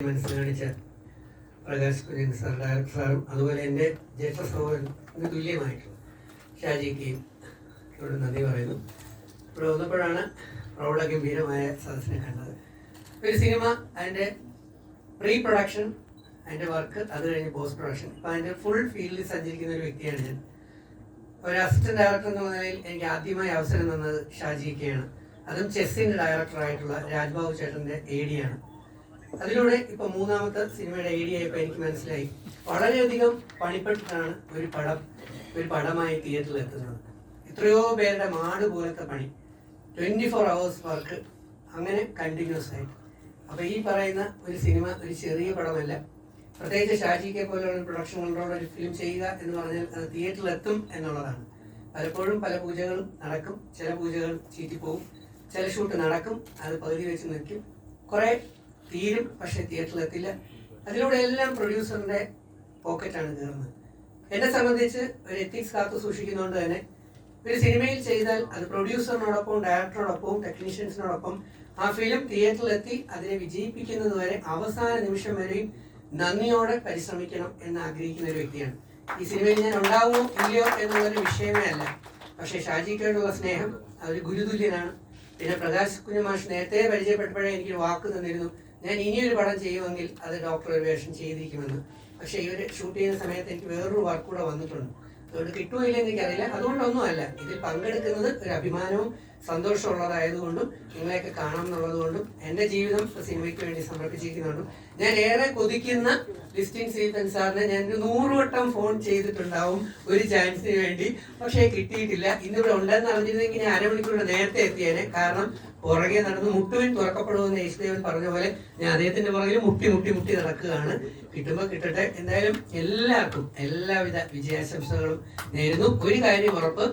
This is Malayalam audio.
മനസ്സ് കാണിച്ച പ്രകാശ് കുര്യൻ സാർ ഡയറക്ടർ സാറും അതുപോലെ എന്റെ ജ്യേഷ്ഠ സഹോദരന് തുല്യമായിട്ടുള്ള ഷാജിക്കയും ഇവിടെ നന്ദി പറയുന്നു ഇവിടെ വന്നപ്പോഴാണ് പ്രൗഢഗംഭീരമായ സദസ്സിനെ കണ്ടത്. ഒരു സിനിമ അതിന്റെ പ്രീ പ്രൊഡക്ഷൻ അതിന്റെ വർക്ക് അത് കഴിഞ്ഞ് പോസ്റ്റ് പ്രൊഡക്ഷൻ അപ്പോൾ അതിന്റെ ഫുൾ ഫീൽഡിൽ സഞ്ചരിക്കുന്ന ഒരു വ്യക്തിയാണ് ഞാൻ. ഒരു അസിസ്റ്റന്റ് ഡയറക്ടർ എന്ന നിലയിൽ എനിക്ക് ആദ്യമായി അവസരം തന്നത് ഷാജിക്കയാണ് അതും ചെസ്സിന്റെ ഡയറക്ടറായിട്ടുള്ള രാജ്ബാബു ചേട്ടന്റെ എ ഡിയാണ് അതിലൂടെ ഇപ്പൊ മൂന്നാമത്തെ സിനിമയുടെ ഐഡിയ ഇപ്പൊ എനിക്ക് മനസ്സിലായി. വളരെയധികം പണിപ്പെട്ടിട്ടാണ് ഒരു പടം ഒരു പടമായി തിയേറ്ററിൽ എത്തുന്നത്. എത്രയോ പേരുടെ മാട് പോലത്തെ പണി. ട്വന്റി ഫോർ അവേഴ്സ് വർക്ക് അങ്ങനെ കണ്ടിന്യൂസ് ആയിട്ട്. അപ്പൊ ഈ പറയുന്ന ഒരു സിനിമ ഒരു ചെറിയ പടമല്ല. പ്രത്യേകിച്ച് ഷാജിക്കെ പോലെയുള്ള പ്രൊഡക്ഷൻ ഒരു ഫിലിം ചെയ്യുക എന്ന് പറഞ്ഞാൽ അത് തിയേറ്ററിൽ എത്തും എന്നുള്ളതാണ്. പലപ്പോഴും പല പൂജകളും നടക്കും. ചില പൂജകൾ ചീറ്റിപ്പോവും. ചില ഷൂട്ട് നടക്കും. അത് പകുതി വെച്ച് നിൽക്കും കുറെ തീരും പക്ഷെ തിയേറ്ററിൽ എത്തില്ല. അതിലൂടെ എല്ലാം പ്രൊഡ്യൂസറിന്റെ പോക്കറ്റാണ് കയറുന്നത്. എന്നെ സംബന്ധിച്ച് ഒരു എത്തിക്സ് കാത്തു സൂക്ഷിക്കുന്നതുകൊണ്ട് തന്നെ ഒരു സിനിമയിൽ ചെയ്താൽ അത് പ്രൊഡ്യൂസറിനോടൊപ്പം ഡയറക്ടറോടൊപ്പം ടെക്നീഷ്യൻസിനോടൊപ്പം ആ ഫിലിം തിയേറ്ററിൽ എത്തി അതിനെ വിജയിപ്പിക്കുന്നത് വരെ അവസാന നിമിഷം വരെയും നന്ദിയോടെ പരിശ്രമിക്കണം എന്ന് ആഗ്രഹിക്കുന്ന ഒരു വ്യക്തിയാണ്. ഈ സിനിമയിൽ ഞാൻ ഉണ്ടാവുമോ ഇല്ലയോ എന്നുള്ളൊരു വിഷയമേ അല്ല. പക്ഷേ ഷാജിക്കോടുള്ള സ്നേഹം അതൊരു ഗുരുതുല്യനാണ്. പിന്നെ പ്രകാശ് കുഞ്ഞുമാഷ് നേരത്തെ പരിചയപ്പെട്ടപ്പോഴേ എനിക്ക് വാക്ക് തന്നിരുന്നു. ഞാൻ ഇനിയൊരു പടം ചെയ്യുമെങ്കിൽ അത് ഡോക്ടർ വേഷം ചെയ്തിരിക്കുമെന്ന്. പക്ഷേ ഇവർ ഷൂട്ട് ചെയ്യുന്ന സമയത്ത് എനിക്ക് വേറൊരു വർക്ക് കൂടെ വന്നിട്ടുണ്ട്. അതുകൊണ്ട് കിട്ടുമോ ഇല്ലെന്ന് എനിക്കറിയില്ല. അതുകൊണ്ടൊന്നും അല്ല ഇതിൽ പങ്കെടുക്കുന്നത് ഒരു അഭിമാനവും സന്തോഷമുള്ളതായതുകൊണ്ടും നിങ്ങളെയൊക്കെ കാണണം എന്നുള്ളതുകൊണ്ടും എന്റെ ജീവിതം സിനിമയ്ക്ക് വേണ്ടി സമർപ്പിച്ചിരിക്കുന്നുണ്ടും ഞാൻ ഏറെ കൊതിക്കുന്ന ലിസ്റ്റിംഗ് സീതൻ സാറിനെ ഞാൻ നൂറ് വട്ടം ഫോൺ ചെയ്തിട്ടുണ്ടാവും ഒരു ചാൻസിന് വേണ്ടി. പക്ഷേ കിട്ടിയിട്ടില്ല. ഇന്നിവിടെ ഉണ്ടെന്ന് അറിഞ്ഞിരുന്നെങ്കിൽ ഞാൻ അരമണിക്കൂർ നേരത്തെ എത്തിയേനെ. കാരണം പുറകെ നടന്ന് മുട്ടുവിൻ തുറക്കപ്പെടുമെന്ന് യേശുദേവൻ പറഞ്ഞ പോലെ ഞാൻ അദ്ദേഹത്തിന്റെ പുറകിൽ മുട്ടി മുട്ടി മുട്ടി നടക്കുകയാണ്. കിട്ടുമ്പോൾ കിട്ടട്ടെ. എന്തായാലും എല്ലാവർക്കും എല്ലാവിധ വിജയാശംസകളും നേരുന്നു. ഒരു കാര്യം ഉറപ്പ്.